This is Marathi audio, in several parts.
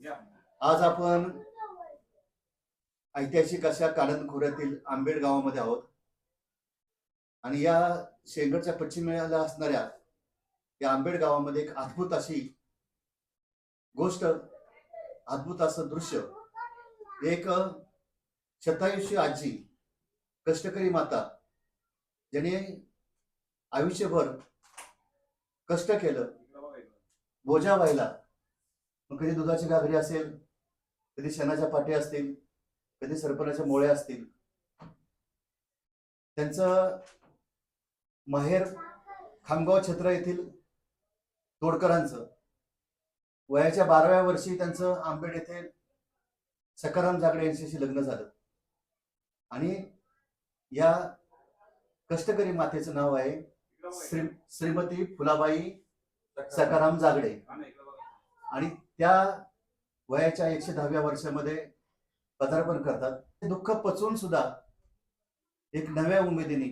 आज आपण ऐतिहासिक अशा काळंद खोऱ्यातील आंबेड गावामध्ये आहोत. आणि या शेंगडच्या पश्चिमेला असणाऱ्या या आंबेड गावामध्ये एक अद्भुत अशी गोष्ट अद्भुत असं दृश्य. एक शतायुषी आजी कष्टकरी माता ज्याने आयुष्यभर कष्ट केलं बोजा व्हायला मग कधी दुधाची घागरी असेल कधी शेणाच्या पाठी असतील कधी सरपणाच्या मोळ्या असतील. त्यांचं माहेर खामगाव छत्र येथील तोडकरांचं. वयाच्या बाराव्या वर्षी त्यांचं आंबेड येथे सकाराम जागडे यांच्याशी लग्न झालं. आणि या कष्टकरी मातेचं नाव आहे श्री श्रीमती फुलाबाई सकाराम जागडे. आणि त्या वयाच्या एकशे दहाव्या वर्षामध्ये पदार्पण करतात. ते दुःख पचवून सुद्धा एक नव्या उमेदीने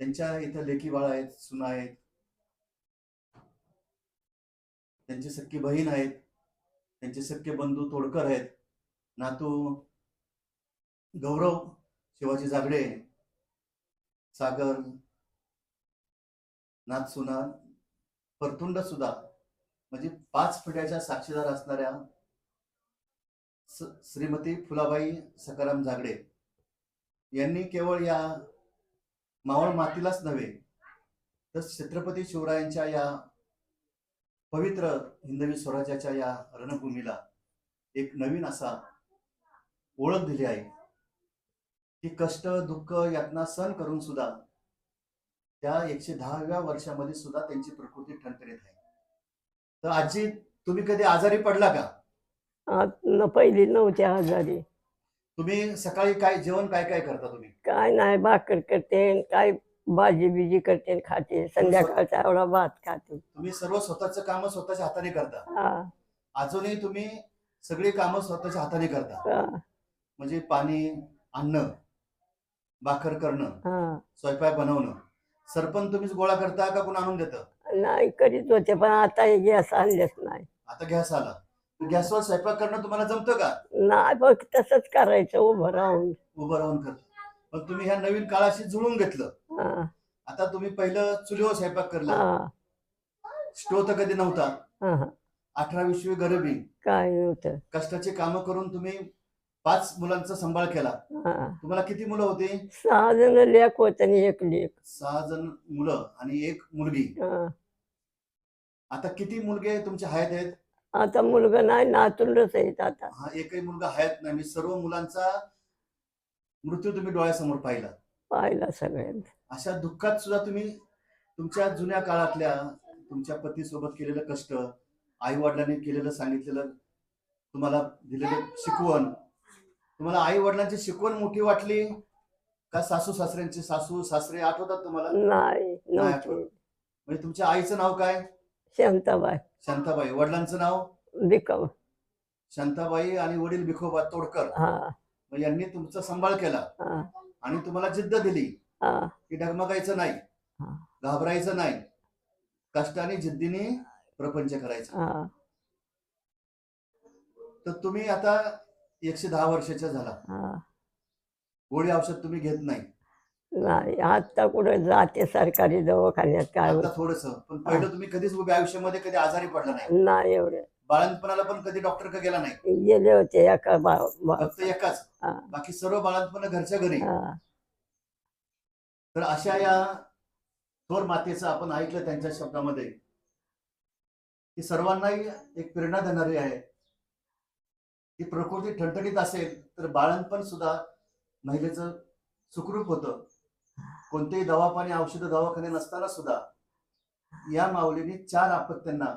त्यांच्या इथं लेखी बाळ आहेत सुना आहेत त्यांची सख्खी बहीण आहेत त्यांचे सख्खे बंधू तोडकर आहेत नातू गौरव शिवाजी जागडे सागर नाथ सुना परतुंड सुद्धा म्हणजे पाच पिढ्याच्या साक्षीदार असणाऱ्या श्रीमती फुलाबाई सकाराम जागडे यांनी केवळ या मावळ मातीलाच नव्हे तर छत्रपती शिवरायांच्या या पवित्र हिंदवी स्वराज्याच्या या रणभूमीला एक नवीन असा ओळख दिली आहे. की कष्ट दुःख यातना सहन करून सुद्धा त्या एकशे दहाव्या वर्षामध्ये सुद्धा त्यांची प्रकृती ठणठणीत आहे. तर आजी तुम्ही कधी आजारी पडला का? आ- पहिली नव्हती आजारी. तुम्ही सकाळी काय जेवण काय काय करता तुम्ही? काय नाही भाकर करते काय भाजी बिजी करते खाते. संध्याकाळचा एवढा भात खाते. तुम्ही सर्व स्वतःचं काम स्वतःच्या हाताने करता. हा, अजूनही तुम्ही सगळी कामं स्वतःच्या हाताने करता. हा, म्हणजे पाणी अन्न भाकर करणं हा. स्वयंपाक बनवणं. सरपण तुम्हीच गोळा करता का कोण आणून देतं? नाही करीत होते पण आता हे गॅस आणलेच नाही. आता गॅस आला. गॅसवर स्वयंपाक करणं तुम्हाला जमतं का? नाही बघ तसंच करायचं उभं राहून. उभं राहून करतो. मग तुम्ही ह्या नवीन काळाशी जुळून घेतलं. हा, आता तुम्ही पहिलं चुलीवर स्वयंपाक करला. हा, स्टोव तर कधी नव्हता. हा, हा. अठरा विश्वी गरिबी काय नव्हतं कष्टाची कामं करून तुम्ही पाच मुलांचा सांभाळ केला. हा. तुम्हाला किती मुलं होती? सहा जण लेख होत आणि एक लेख सहा जण मुलं आणि एक मुलगी. हा. आता किती मुलगे तुमचे हयात आहेत? आता मुलगा नाही नातूनच आहेत आता. हा एकही मुलगा हयात नाही. मी सर्व मुलांचा मृत्यू तुम्ही डोळ्यासमोर पाहिला. पाहिला सगळ्यांना अशा दुःखात सुद्धा तुम्ही तुमच्या जुन्या काळातल्या तुमच्या पतीसोबत केलेलं कष्ट आई वडिलांनी केलेलं सांगितलेलं तुम्हाला दिलेलं शिकवण तुम्हाला आई वडिलांची शिकवण मोठी वाटली? का सासू सासऱ्यांची? सासू सासरे आठवतात तुम्हाला? नाही आठवत. म्हणजे तुमच्या आईचं नाव काय? शांताबाई. शांताबाई. वडिलांचं नाव? बिकव शांताबाई आणि वडील भिखोबा तोडकर. हा. मग यांनी तुमचा सांभाळ केला. हा. आणि तुम्हाला जिद्द दिली. हा. की डगमगायचं नाही. हा. घाबरायचं नाही. कष्टाने जिद्दीने प्रपंच करायचा. हा. तर तुम्ही आता एकशे दहा वर्षाच्या झाला. हा. गोळी औषध तुम्ही घेत नाही. नाही आता कुठं जाते सरकारी दवाखान्यात काय आता थोडस पण पहिलं तुम्ही कधीच उभ्या आयुष्यामध्ये कधी आजारी पडला नाही. नाही एवढं. बाळंतपणाला पण कधी डॉक्टर का गेला नाही. गेले होते एका बा बा- फक्त एकाच. हा. बाकी सर्व बाळंतपण घरच्या घरी. हा, तर अशा या थोर मातेचं आपण ऐकलं त्यांच्या शब्दामध्ये. की सर्वांनाही एक प्रेरणा देणारी आहे. ही प्रकृती ठणठणीत असेल तर बाळणपण सुद्धा महिलेचं सुखरूप होतं. कोणतेही दवापाणी औषध दवाखाने नसताना सुद्धा या माऊलीने चार आपत्त्यांना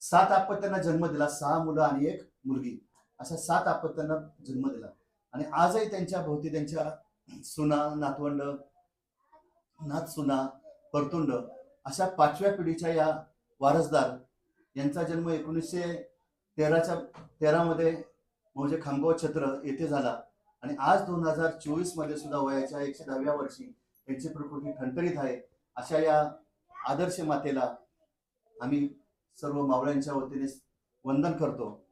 सात आपत्त्यांना जन्म दिला सहा मुलं आणि एक मुलगी. अशा सात आपत्त्यांना जन्म दिला. आणि आजही त्यांच्या भोवती त्यांच्या सुना नातवंड नाथ सुना परतुंड अशा पाचव्या पिढीच्या या वारसदार यांचा जन्म एकोणीसशे तेराच्या तेरामध्ये म्हणजे खामगाव छत्र येथे झाला. आणि आज दोन हजार चोवीसमध्ये सुद्धा वयाच्या एकशे दहाव्या वर्षी त्यांची प्रकृती ठणठणीत आहे. अशा या आदर्श मातेला आम्ही सर्व मावळ्यांच्या वतीने वंदन करतो.